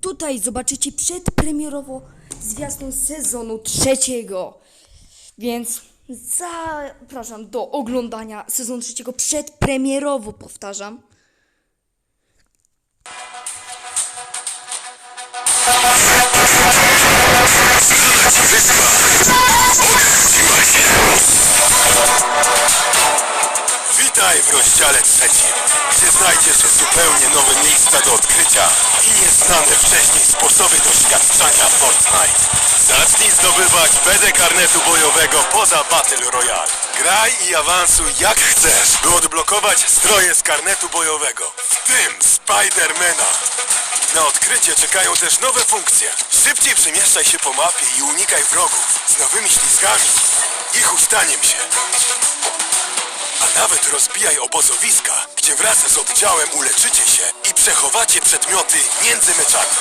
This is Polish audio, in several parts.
tutaj zobaczycie przedpremierowo zwiastun sezonu trzeciego. Więc zapraszam do oglądania sezonu trzeciego przedpremierowo, powtarzam. Witaj w rozdziale trzecim, gdzie znajdziesz zupełnie nowe miejsca do odkrycia i nieznane wcześniej sposoby doświadczania Fortnite. Zacznij zdobywać BD karnetu bojowego poza Battle Royale. Graj i awansuj jak chcesz, by odblokować stroje z karnetu bojowego, w tym Spidermana. Na odkrycie czekają też nowe funkcje. Szybciej przemieszczaj się po mapie i unikaj wrogów z nowymi ślizgami i huśtaniem się. Nawet rozbijaj obozowiska, gdzie wraz z oddziałem uleczycie się i przechowacie przedmioty między meczami.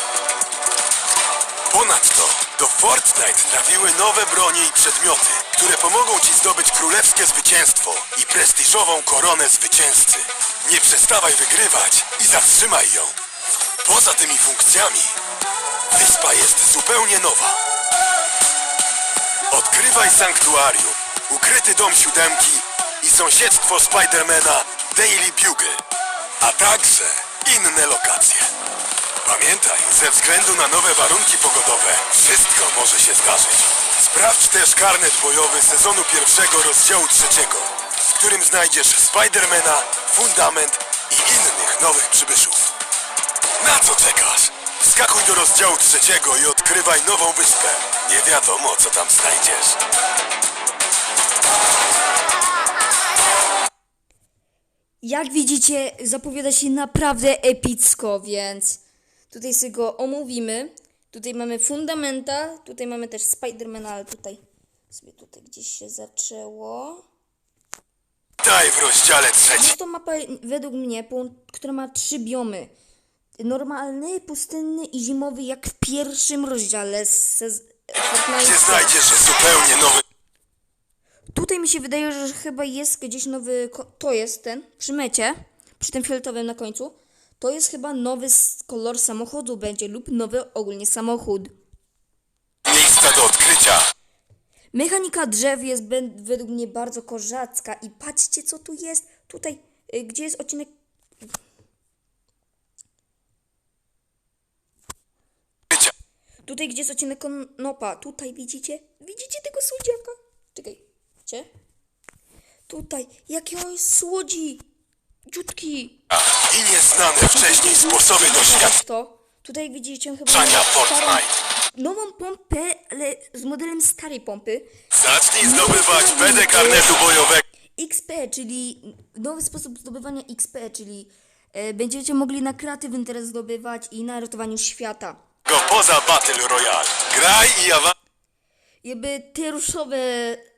Ponadto do Fortnite trafiły nowe bronie i przedmioty, które pomogą Ci zdobyć królewskie zwycięstwo i prestiżową koronę zwycięzcy. Nie przestawaj wygrywać i zatrzymaj ją. Poza tymi funkcjami, wyspa jest zupełnie nowa. Odkrywaj sanktuarium, ukryty dom siódemki i sąsiedztwo Spidermana Daily Bugle, a także inne lokacje. Pamiętaj, ze względu na nowe warunki pogodowe, wszystko może się zdarzyć. Sprawdź też karnet bojowy sezonu pierwszego rozdziału trzeciego, w którym znajdziesz Spidermana, Fundament i innych nowych przybyszów. Na co czekasz? Wskakuj do rozdziału trzeciego i odkrywaj nową wyspę. Nie wiadomo, co tam znajdziesz. Jak widzicie, zapowiada się naprawdę epicko, więc tutaj sobie go omówimy. Tutaj mamy Fundamenta, tutaj mamy też Spidermana, ale tutaj sobie tutaj gdzieś się zaczęło. Daj w rozdziale trzecim. Jest to mapa według mnie, która ma trzy biomy. Normalny, pustynny i zimowy, jak w pierwszym rozdziale z sez- Fortnite. Gdzie znajdziesz zupełnie nowy... Tutaj mi się wydaje, że chyba jest gdzieś nowy. To jest ten, przy mecie, przy tym fioletowym na końcu. To jest chyba nowy kolor samochodu będzie lub nowy ogólnie samochód. miejsca do odkrycia. Mechanika drzew jest według mnie bardzo kozacka i patrzcie co tu jest. Tutaj, y, gdzie jest odcinek. Tutaj, gdzie jest odcinek konopa. Tutaj widzicie? Widzicie tego słodziaka? Czekaj, gdzie? Tutaj, jaki on jest słodzi. Dziutki. I nieznane wcześniej sposoby doświadczenia to. Tutaj widzicie chyba Fortnite. nową pompę, ale z modelem starej pompy. Zacznij zdobywać BD karnetu bojowego. XP, czyli nowy sposób zdobywania XP, czyli e, będziecie mogli na kreatywnym teraz zdobywać i na ratowaniu świata. poza Battle Royale. Graj i awansuj. Jakby te ruszowe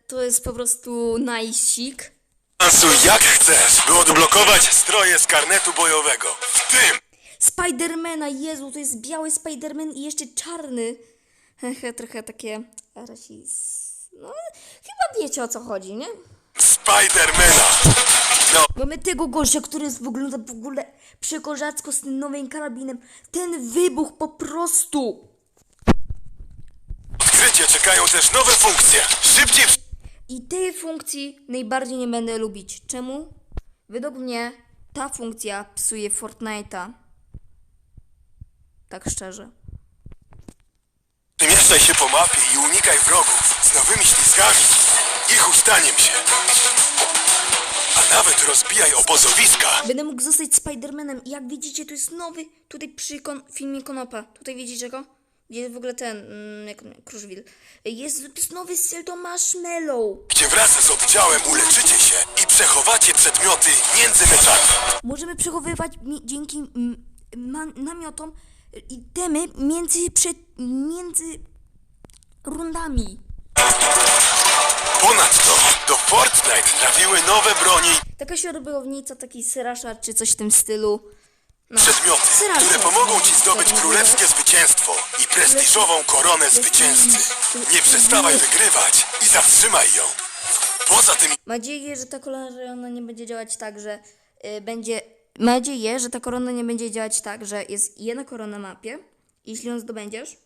to jest po prostu najsik. Awansuj jak chcesz, by odblokować stroje z karnetu bojowego. W tym Spidermana, Jezu, to jest biały Spiderman i jeszcze czarny. Hehe, trochę takie rasizm. No, chyba wiecie o co chodzi, nie? Spidermana. No, Mamy tego gościa, który jest wygląda w ogóle przekozacko z tym nowym karabinem. Ten wybuch po prostu. odkrycie czekają też nowe funkcje. Szybciej I tej funkcji najbardziej nie będę lubić. Czemu? Według mnie ta funkcja psuje Fortnite'a. Tak szczerze. przemieszczaj się po mapie i unikaj wrogów z nowymi ślizgami i huśtaniem się. A nawet rozbijaj obozowiska. Będę mógł zostać Spidermanem i jak widzicie, to jest nowy, tutaj przy kon- filmie Konopa. Tutaj widzicie go? Gdzie jest w ogóle ten, mm, jak Kruszwil. Jest, nowy styl, to Marshmallow. Gdzie wraz z oddziałem uleczycie się i przechowacie przedmioty między meczami. Możemy przechowywać mi, dzięki namiotom itemy między, przed, między rundami. Ponadto do Fortnite trafiły nowe broni Taka siorbownica, taki syrasza czy coś w tym stylu. No. Przedmioty, które pomogą Ci zdobyć królewskie zwycięstwo i prestiżową koronę zwycięzcy. Nie przestawaj wygrywać i zatrzymaj ją. Poza tym Mam nadzieję, że ta korona nie będzie działać tak, że y, będzie. Mam nadzieję, że ta korona nie będzie działać tak, że jest jedna korona na mapie jeśli ją zdobędziesz,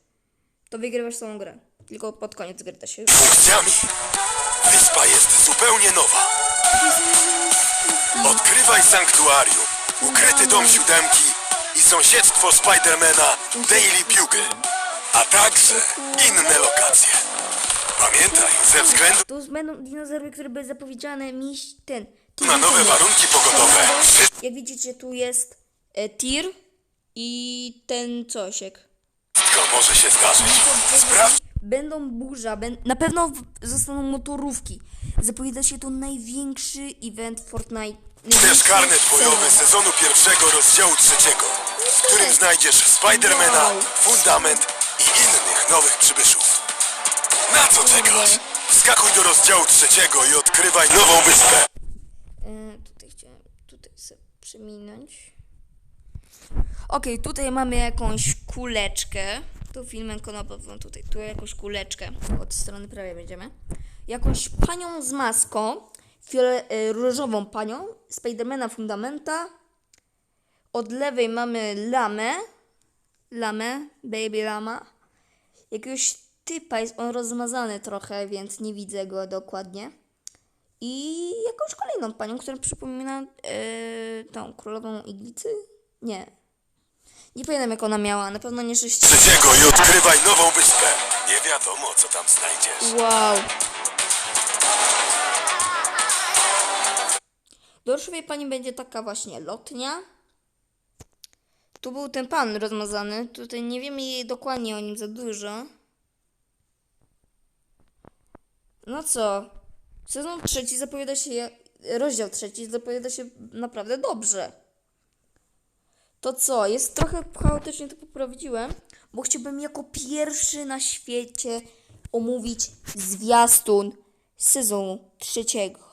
to wygrywasz całą grę. Tylko pod koniec gry to się... Funkcjami. Wyspa jest zupełnie nowa. Odkrywaj sanktuarium, ukryty dom siódemki i sąsiedztwo Spidermana Daily Bugle, a także inne lokacje. Pamiętaj, ze względu Tu będą dinozaury, które były zapowiedziane miś ten... na nowe warunki pogodowe, Jak widzicie, tu jest e, tir i ten cosiek. wszystko może się zdarzyć. Sprawdź Będą burza, ben... na pewno w- zostaną motorówki. Zapowiada się to największy event Fortnite. Największy karnet bojowy sezonu pierwszego rozdziału trzeciego, w którym znajdziesz Spidermana. Fundament i innych nowych przybyszów. Na co czekasz? Wskakuj do rozdziału trzeciego i odkrywaj nową wyspę. E, tutaj chciałem tutaj sobie przeminąć. Okej, tutaj mamy jakąś kuleczkę. Tu filmem konopową, tutaj, tu jakąś kuleczkę. Od strony prawej będziemy. Jakąś panią z maską. Fiole, e, różową panią. Spidermana Fundamenta. Od lewej mamy lamę. Lamę, baby lama. Jakiegoś typa, jest on rozmazany trochę, więc nie widzę go dokładnie. I jakąś kolejną panią, która przypomina e, tą królową iglicy? Nie. Nie pamiętam jak ona miała, na pewno nie sześć. Trzeciego i odkrywaj nową wyspę. Nie wiadomo, co tam znajdziesz. Wow. Do pani będzie taka właśnie lotnia. Tu był ten pan rozmazany. Tutaj nie wiemy jej dokładnie o nim za dużo. No co? Sezon trzeci zapowiada się. Rozdział trzeci zapowiada się naprawdę dobrze. To co? Jest trochę chaotycznie to poprawiłem, bo chciałbym jako pierwszy na świecie omówić zwiastun sezonu trzeciego.